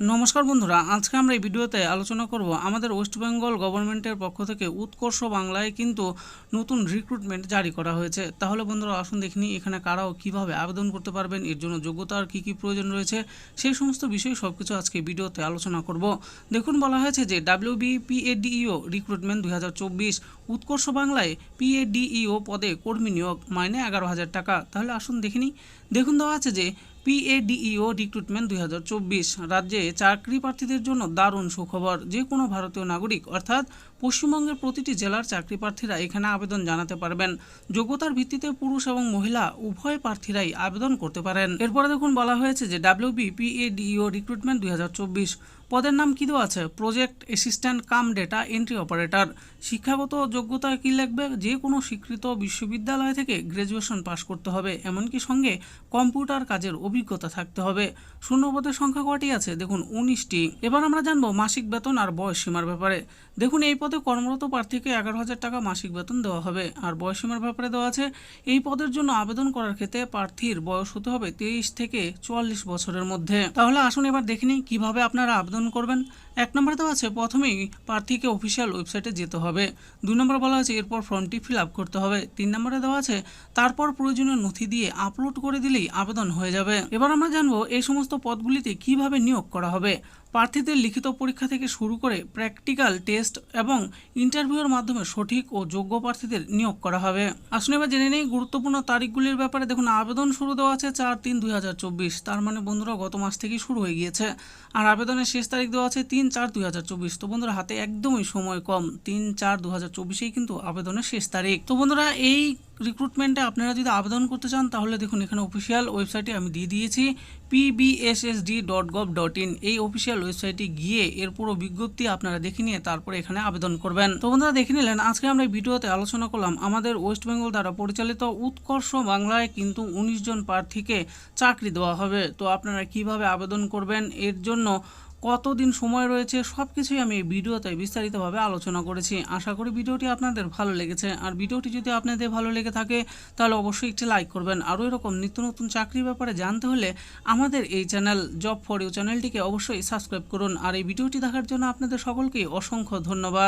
নমস্কার বন্ধুরা, আজকে আমরা এই ভিডিওতে আলোচনা করব আমাদের ওয়েস্ট বেঙ্গল গভর্নমেন্টের পক্ষ থেকে উৎকর্ষ বাংলায় কিন্তু নতুন রিক্রুটমেন্ট জারি করা হয়েছে। তাহলে বন্ধুরা, আসুন দেখিনি এখানে কারাও কীভাবে আবেদন করতে পারবেন, এর জন্য যোগ্যতার কী কী প্রয়োজন রয়েছে, সেই সমস্ত বিষয় সব কিছু আজকে ভিডিওতে আলোচনা করব। দেখুন, বলা হয়েছে যে ডাব্লিউবি পিএডিইও রিক্রুটমেন্ট দুই হাজার চব্বিশ, উৎকর্ষ বাংলায় পিএডিইও পদে কর্মী নিয়োগ, মাইনে এগারো হাজার টাকা। তাহলে আসুন দেখিনি দেখুন, দেওয়া আছে যে পিএডিইও রিক্রুটমেন্ট দু হাজার চব্বিশ। রাজ্যে চাকরি প্রার্থীদের জন্য দারুণ সুখবর। যে কোনো ভারতীয় নাগরিক, অর্থাৎ পশ্চিমবঙ্গের প্রতিটি জেলার চাকরি প্রার্থীরা এখানে আবেদন জানাতে পারবেন। যোগ্যতার ভিত্তিতে পুরুষ এবং মহিলা উভয় প্রার্থীরাই আবেদন করতে পারেন। এরপরে দেখুন বলা হয়েছে যে ডাব্লিউবি পিএডিইও রিক্রুটমেন্ট দুই হাজার চব্বিশ। পদের নাম কী দেওয়া আছে? Project assistant cum data entry operator শিক্ষাগত যোগ্যতা কী লাগবে? যে কোনো স্বীকৃত বিশ্ববিদ্যালয় থেকে গ্র্যাজুয়েশন পাশ করতে হবে। এমনকি সঙ্গে কম্পিউটার কাজের অভিজ্ঞতা থাকতে হবে। শূন্যপদের সংখ্যা কটি আছে? দেখুন, উনিশটি। এবার আমরা জানব মাসিক বেতন আর বয়স সীমার ব্যাপারে। দেখুন, এই পদে কর্মরত প্রার্থীকে এগারো হাজার টাকা মাসিক বেতন দেওয়া হবে। আর বয়স সীমার ব্যাপারে দেওয়া আছে, এই পদের জন্য আবেদন করার ক্ষেত্রে প্রার্থীর বয়স হতে হবে তেইশ থেকে চুয়াল্লিশ বছরের মধ্যে। তাহলে আসুন এবার দেখে নিই কীভাবে আপনারা আবেদন করবেন। এক নম্বরে দেওয়া আছে, প্রথমেই প্রার্থীকে অফিসিয়াল ওয়েবসাইটে যেতে হবে। দুই নম্বরে বলা আছে এরপর ফর্মটি ফিল আপ করতে হবে। তিন নম্বরে দেওয়া আছে, তারপর প্রয়োজনীয় নথি দিয়ে আপলোড করে দিলেই আবেদন হয়ে যাবে। এবার আমরা জানব, এই সমস্ত পদগুলিতে কীভাবে নিয়োগ করা হবে? প্রার্থীদের লিখিত পরীক্ষা থেকে শুরু করে প্র্যাকটিক্যাল টেস্ট এবং ইন্টারভিউয়ের মাধ্যমে সঠিক ও যোগ্য প্রার্থীদের নিয়োগ করা হবে। আসুন এবার জেনে নেই গুরুত্বপূর্ণ তারিখগুলির ব্যাপারে। দেখুন, আবেদন শুরু দেওয়া আছে চার তিন দুই তার মানে বন্ধুরা, গত মাস থেকেই শুরু হয়ে গিয়েছে। আর আবেদনের শেষ তারিখ দেওয়া আছে তিন চার দুই তো বন্ধুরা, হাতে একদমই সময় কম। তিন চার দু হাজার কিন্তু আবেদনের শেষ তারিখ। তো বন্ধুরা, এই রিক্রুটমেন্টে আপনারা যদি আবেদন করতে চান, তাহলে দেখুন এখানে অফিসিয়াল ওয়েবসাইটে আমি দিয়ে দিয়েছি পিবিএসএসডি ডট ডট ইন এই অফিসিয়াল ওয়েবসাইটে গিয়ে এর পুরো বিজ্ঞপ্তি আপনারা দেখে নিয়ে তারপরে এখানে আবেদন করবেন। তো বন্ধুরা, দেখে নিলেন, আজকে আমরা ভিডিওতে আলোচনা করলাম আমাদের ওয়েস্ট বেঙ্গল দ্বারা পরিচালিত উৎকর্ষ বাংলায় কিন্তু উনিশ জন প্রার্থীকে চাকরি দেওয়া হবে। তো আপনারা কীভাবে আবেদন করবেন, এর জন্য কতদিন সময় রয়েছে সব কিছুই আমি এই ভিডিওতে বিস্তারিতভাবে আলোচনা করেছি। আশা করি ভিডিওটি আপনাদের ভালো লেগেছে। আর ভিডিওটি যদি আপনাদের ভালো লেগে থাকে, তাহলে অবশ্যই একটি লাইক করবেন। আরও এরকম নিত্য নতুন চাকরির ব্যাপারে জানতে হলে আমাদের এই চ্যানেল জব ফর ইউ চ্যানেলটিকে অবশ্যই সাবস্ক্রাইব করুন। আর এই ভিডিওটি দেখার জন্য আপনাদের সকলকে অসংখ্য ধন্যবাদ।